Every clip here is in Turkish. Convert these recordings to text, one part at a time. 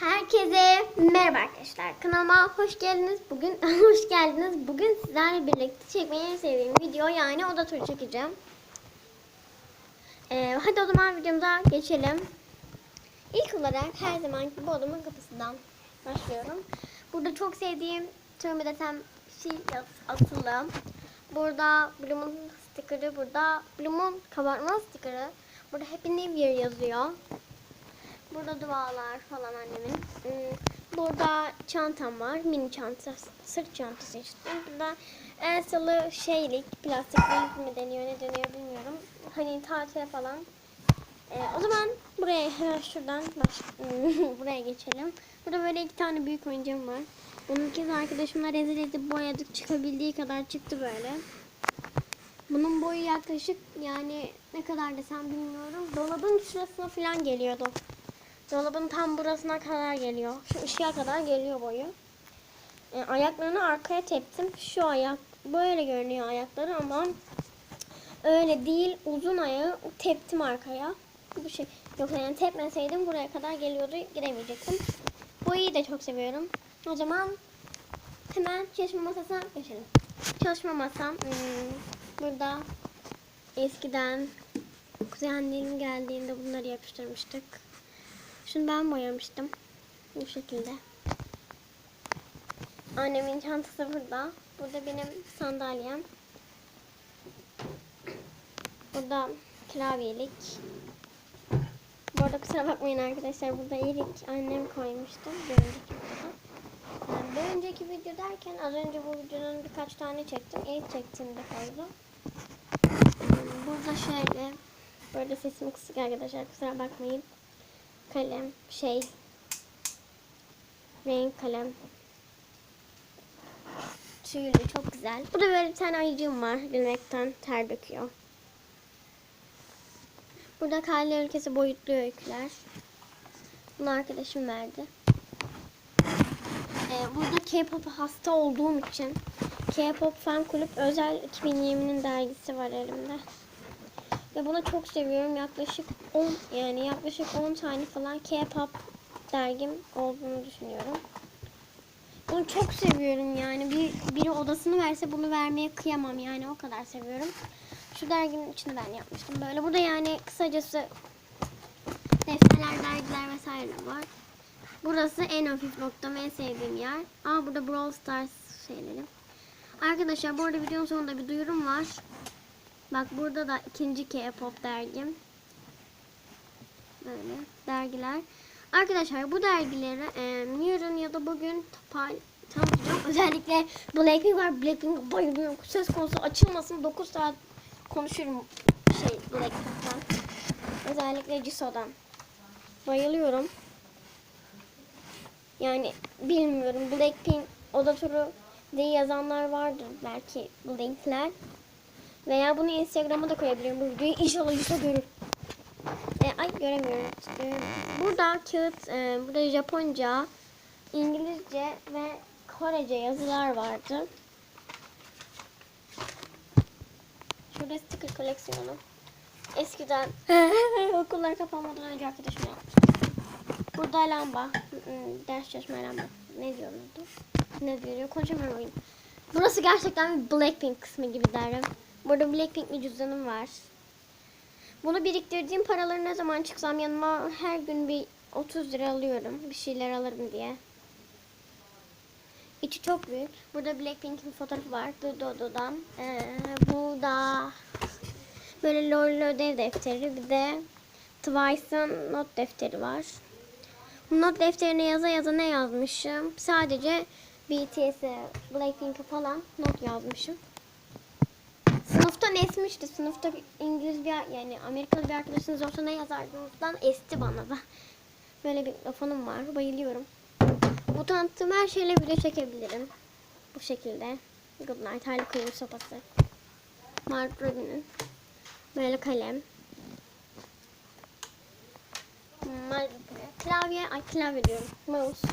Herkese merhaba arkadaşlar. Kanalıma hoş geldiniz. Bugün hoş geldiniz. Bugün sizlerle birlikte çekmeyi en sevdiğim video yani oda turu çekeceğim. Ee, hadi o zaman videomuza geçelim. İlk olarak her zaman gibi odamın kapısından başlıyorum. Burada çok sevdiğim tüm desem şey asılı. Burada Bloom'un stikeri, burada Bloom'un kabartma stikeri. Burada Happy New Year yazıyor. Burada dualar falan annemin. Hmm, Burada çantam var. Mini çanta. Sırt çantası işte. Burada Elsa'lı şeylik. Plastikli mi deniyor ne deniyor bilmiyorum. Hani tatile falan. Ee, o zaman buraya hemen şuradan baş, buraya geçelim. Burada böyle iki tane büyük oyuncağım var. Bunu kez arkadaşımla rezil edip boyadık. Çıkabildiği kadar çıktı böyle. Bunun boyu yaklaşık yani ne kadar desem bilmiyorum. Dolabın şurasına falan geliyordu. Dolabın tam burasına kadar geliyor. Şu ışığa kadar geliyor boyu. E, ayaklarını arkaya teptim. Şu ayak böyle görünüyor ayakları ama öyle değil. Uzun ayağı teptim arkaya. Bu şey. Yok yani tepmeseydim buraya kadar geliyordu. Giremeyecektim. Boyayı da çok seviyorum. O zaman hemen çalışma masasına geçelim. Çalışma masam hmm, burada eskiden kuzenlerim geldiğinde bunları yapıştırmıştık. Şunu ben boyamıştım. Bu şekilde. Annemin çantası burada. Burada benim sandalyem. Burada klavyelik. Bu arada kusura bakmayın arkadaşlar. Burada erik annem koymuştu. Bir önceki videoda. Yani bir önceki video derken az önce bu videonun birkaç tane çektim. Erik çektiğimde koydum. Burada şöyle. Burada sesim kısık arkadaşlar. Kusura bakmayın kalem şey renk kalem tüylü çok güzel. Burada böyle bir tane ayıcığım var. Gülmekten ter döküyor. Burada Kale ülkesi boyutlu öyküler. Bunu arkadaşım verdi. Ee, burada K-pop hasta olduğum için K-pop fan kulüp özel 2020'nin dergisi var elimde. Ve bunu çok seviyorum. Yaklaşık 10 yani yaklaşık 10 tane falan K-pop dergim olduğunu düşünüyorum. Bunu çok seviyorum yani. Bir, biri odasını verse bunu vermeye kıyamam yani o kadar seviyorum. Şu derginin içini ben yapmıştım. Böyle burada yani kısacası defterler, dergiler vesaire var. Burası en hafif noktam, en sevdiğim yer. Aa burada Brawl Stars şeyleri. Arkadaşlar bu arada videonun sonunda bir duyurum var. Bak burada da ikinci K-pop dergim. Böyle dergiler. Arkadaşlar bu dergileri e, yarın ya da bugün tanıtacağım. Özellikle Blackpink var. Blackpink'e bayılıyorum. Söz konusu açılmasın 9 saat konuşurum şey Blackpink'ten. Özellikle Jisoo'dan. Bayılıyorum. Yani bilmiyorum Blackpink oda turu diye yazanlar vardır belki bu linkler. Veya bunu Instagram'a da koyabilirim bu videoyu. İnşallah Yusuf görür. E, ay göremiyorum. E, burada kağıt, e, burada Japonca, İngilizce ve Korece yazılar vardı. Şurada sticker koleksiyonu. Eskiden okullar kapanmadan önce arkadaşım yapmıştı. Burada lamba. Ders çalışma lamba. Ne diyordu? Ne diyor? Konuşamıyorum. Burası gerçekten bir Blackpink kısmı gibi derim. Burada Blackpink bir cüzdanım var. Bunu biriktirdiğim paraları ne zaman çıksam yanıma her gün bir 30 lira alıyorum. Bir şeyler alırım diye. İçi çok büyük. Burada Blackpink'in fotoğrafı var. Dodo'dan. Ee, bu da böyle LOL ödev defteri. Bir de Twice'ın not defteri var. Bu not defterine yaza yaza ne yazmışım? Sadece BTS'e, Blackpink'e falan not yazmışım. Sınıftan esmişti. Sınıfta İngiliz bir yani Amerikalı bir arkadaşınız olsa ne yazardınızdan esti bana da. Böyle bir mikrofonum var. Bayılıyorum. Bu tanıttığım her şeyle video çekebilirim. Bu şekilde. Good night. Harley Quinn sopası. Mark Robin'in. Böyle kalem. Klavye. Ay klavye diyorum. Mouse.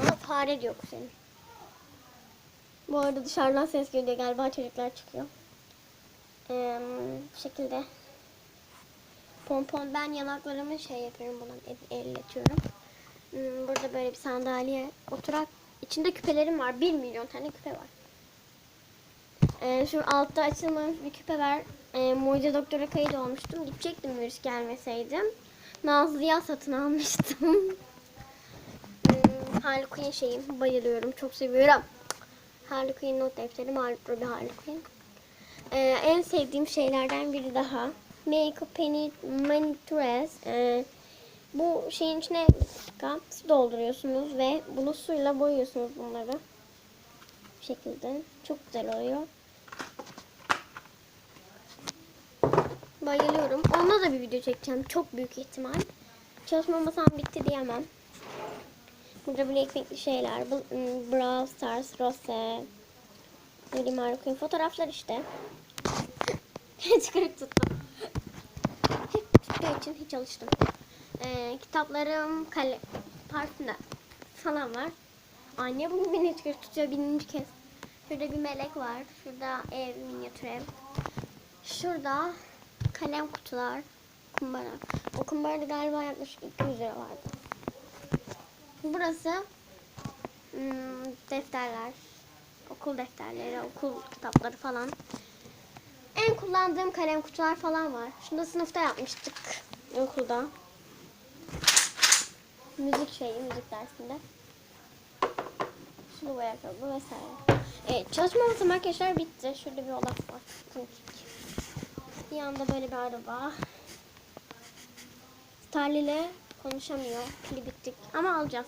Ona fare diyor senin. Bu arada dışarıdan ses geliyor galiba çocuklar çıkıyor. Ee, bu şekilde. Pompon ben yanaklarımı şey yapıyorum buna el- elletiyorum. Hmm, Burada böyle bir sandalye oturak. İçinde küpelerim var. 1 milyon tane küpe var. Ee, şu altta açılmamış bir küpe var. Ee, Mucize Doktor'a kayıt olmuştum. Gidecektim virüs gelmeseydim. Nazlı'ya satın almıştım. hmm, Harley şeyim. Bayılıyorum. Çok seviyorum. Harley Quinn not defterim. Harley, Ruby Harley Quinn. Ee, en sevdiğim şeylerden biri daha. Makeup Penny Manicures. Ee, bu şeyin içine su dolduruyorsunuz ve bunu suyla boyuyorsunuz bunları. Bu şekilde. Çok güzel oluyor. Bayılıyorum. Ona da bir video çekeceğim. Çok büyük ihtimal. Çalışma masam bitti diyemem. Burada Blackpink'li şeyler. Im, Brawl Stars, Rose, Lady Marco'nun fotoğraflar işte. Çıkarıp tuttum. Hep için hiç alıştım. Ee, kitaplarım, kale, parfümler falan var. Anne bunu minicik tutuyor bininci kez. Şurada bir melek var. Şurada ev, minyatür ev. Şurada kalem kutular, kumbara. O kumbarada galiba yaklaşık 200 lira vardı. Burası hmm, defterler, okul defterleri, okul kitapları falan. En kullandığım kalem kutular falan var. Şunu da sınıfta yapmıştık okulda. Müzik şeyi, müzik dersinde. Şunu ayakkabı vesaire. Evet, çalışma masam arkadaşlar bitti. Şurada bir olak var. Bir yanda böyle bir araba. Starly ile konuşamıyor. Pili bittik. Ama alacağız.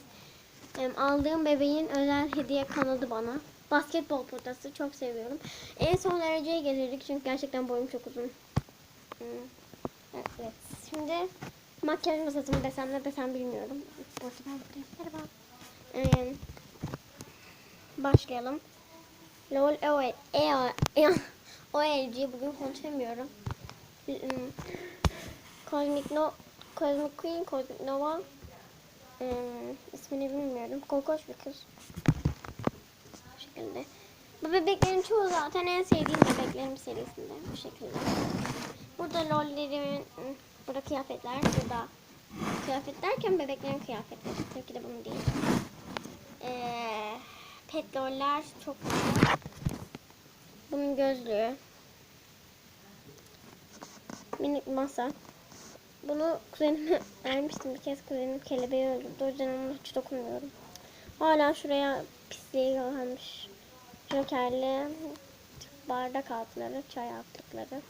Em, aldığım bebeğin özel hediye kanadı bana. Basketbol potası. Çok seviyorum. En son dereceye getirdik. Çünkü gerçekten boyum çok uzun. Hmm. Evet. Şimdi makyaj masası desem ne desem bilmiyorum. Ben buradayım. Merhaba. Ee, başlayalım. LOL. E, e, OLG bugün konuşamıyorum. Hmm, Cosmic No Cosmic Queen, Cosmic Nova hmm, ismini bilmiyorum. Kokoş bir kız. Bu şekilde. Bu bebeklerin çoğu zaten en sevdiğim bebeklerim serisinde. Bu şekilde. Burada lollerimin, hmm, burada kıyafetler, burada kıyafet derken bebeklerin kıyafetleri. Tabii ki de bunu değil. Ee, pet loller çok güzel. Bunun gözlüğü. Minik masa. Bunu kuzenime vermiştim bir kez kuzenim kelebeği öldürdü. O yüzden ona hiç dokunmuyorum. Hala şuraya pisliği kalmış. Jokerli bardak altları, çay altlıkları.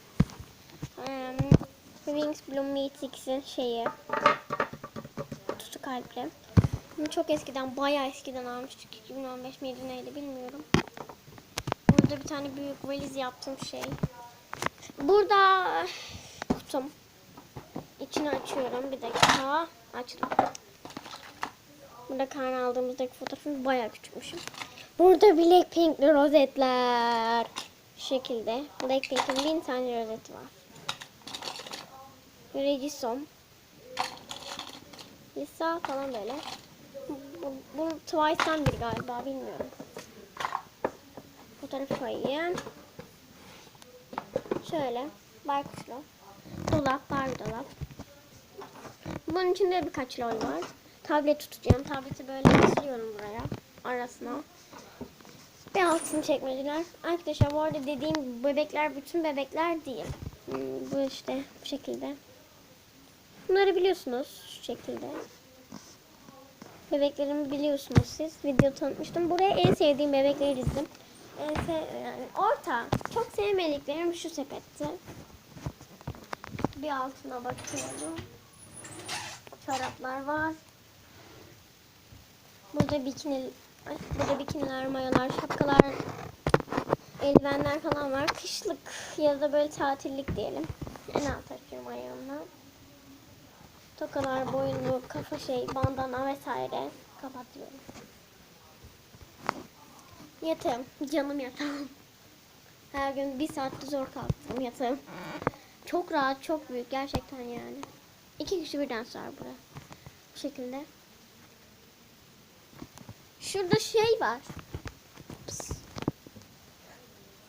Um, Wings Bloom Meat X'in şeyi. Tutu kalpli. Bunu çok eskiden, bayağı eskiden almıştık. 2015 miydi neydi bilmiyorum. Burada bir tane büyük valiz yaptığım şey. Burada kutum. İçini açıyorum. Bir dakika. Açtım. Burada karne aldığımızdaki fotoğrafım bayağı küçükmüşüm. Burada Blackpink'li rozetler. Bu şekilde. Blackpink'in bin tane rozeti var. Regisom. Lisa falan böyle. Bu, bu Twice'tan biri galiba bilmiyorum. Fotoğrafı koyayım. Şöyle baykuşlu. Dolap, Barbie dolap. Bunun içinde birkaç lol var. Tablet tutacağım. Tableti böyle asılıyorum buraya. Arasına. Ve altını çekmediler. Arkadaşlar bu arada dediğim bebekler bütün bebekler değil. Hmm, bu işte bu şekilde. Bunları biliyorsunuz şu şekilde. Bebeklerimi biliyorsunuz siz. Video tanıtmıştım. Buraya en sevdiğim bebekleri dizdim. En yani orta. Çok sevmediklerim şu sepette. Bir altına bakıyorum. Çoraplar var. Burada bikini, ay, burada bikiniler, mayolar, şapkalar, eldivenler falan var. Kışlık ya da böyle tatillik diyelim. En alt açıyorum ayağımla. Tokalar, boyunlu, kafa şey, bandana vesaire kapatıyorum. Yatağım, canım yatağım. Her gün bir saatte zor kalktım yatağım. Çok rahat, çok büyük gerçekten yani. İki kişi birden sığar buraya. Bu şekilde. Şurada şey var. Pıs.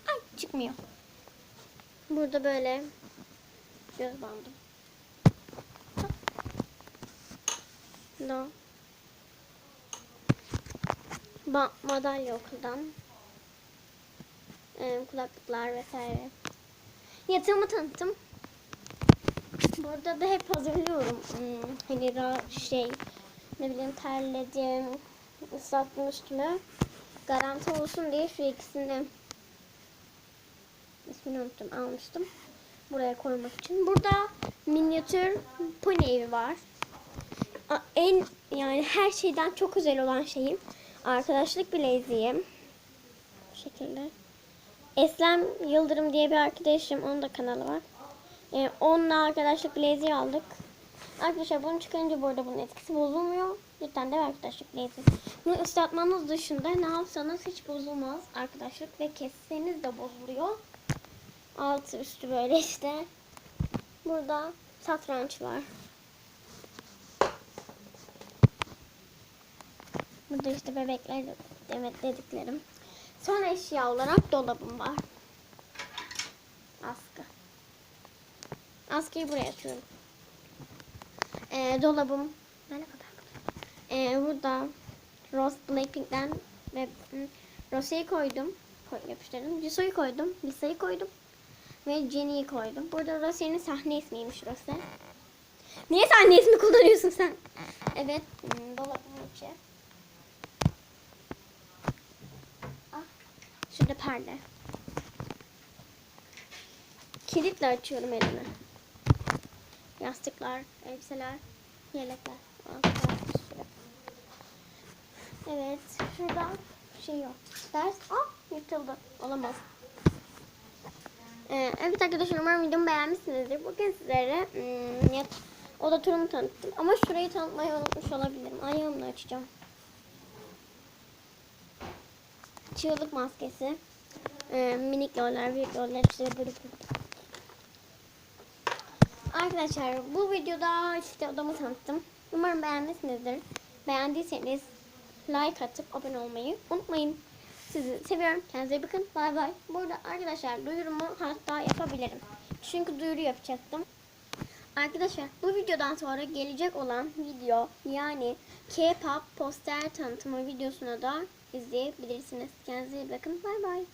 Ay çıkmıyor. Burada böyle göz bandı. No. Ba madalya okuldan. Ee, kulaklıklar vesaire. Yatağımı tanıttım. Burada da hep hazırlıyorum. Hmm, hani şey ne bileyim terledim, ıslattım üstümü. Garanti olsun diye şu ikisini ismini unuttum almıştım. Buraya koymak için. Burada minyatür pony evi var. En yani her şeyden çok özel olan şeyim arkadaşlık bileziğim. Bu şekilde. Eslem Yıldırım diye bir arkadaşım. Onun da kanalı var. Ee, onunla arkadaşlık bileziği aldık. Arkadaşlar bunu çıkarınca bu arada bunun etkisi bozulmuyor. Lütfen de arkadaşlık bileziği. Bunu ıslatmanız dışında ne yapsanız hiç bozulmaz arkadaşlık ve kesseniz de bozuluyor. Altı üstü böyle işte. Burada satranç var. Burada işte bebekler evet dediklerim. Son eşya olarak dolabım var. Askı. Askıyı buraya atıyorum. Ee, dolabım. Ne kadar? Ee, burada Rose Blackpink'ten ve Rose'yi koydum. Koy, yapıştırdım. Jisoo'yu koydum. Lisa'yı koydum. Ve Jenny'yi koydum. Burada Rose'nin sahne ismiymiş Rose. Niye sahne ismi kullanıyorsun sen? Evet. Dolabımın içi. Ah, şurada perde. Kilitle açıyorum elimi. Yastıklar, elbiseler, yelekler. Evet, şurada şey yok. Ders, ah yırtıldı. Olamaz. Ee, evet arkadaşlar umarım videomu beğenmişsinizdir. Bugün sizlere hmm, yat, oda turumu tanıttım. Ama şurayı tanıtmayı unutmuş olabilirim. Ayağımla açacağım. Çığlık maskesi. Ee, minik loller, büyük işte böyle böyle. Arkadaşlar bu videoda işte odamı tanıttım. Umarım beğenmişsinizdir. Beğendiyseniz like atıp abone olmayı unutmayın. Sizi seviyorum. Kendinize bakın. Bay bay. Burada arkadaşlar duyurumu hatta yapabilirim. Çünkü duyuru yapacaktım. Arkadaşlar bu videodan sonra gelecek olan video yani K-pop poster tanıtımı videosuna da izleyebilirsiniz. Kendinize iyi bakın. Bay bay.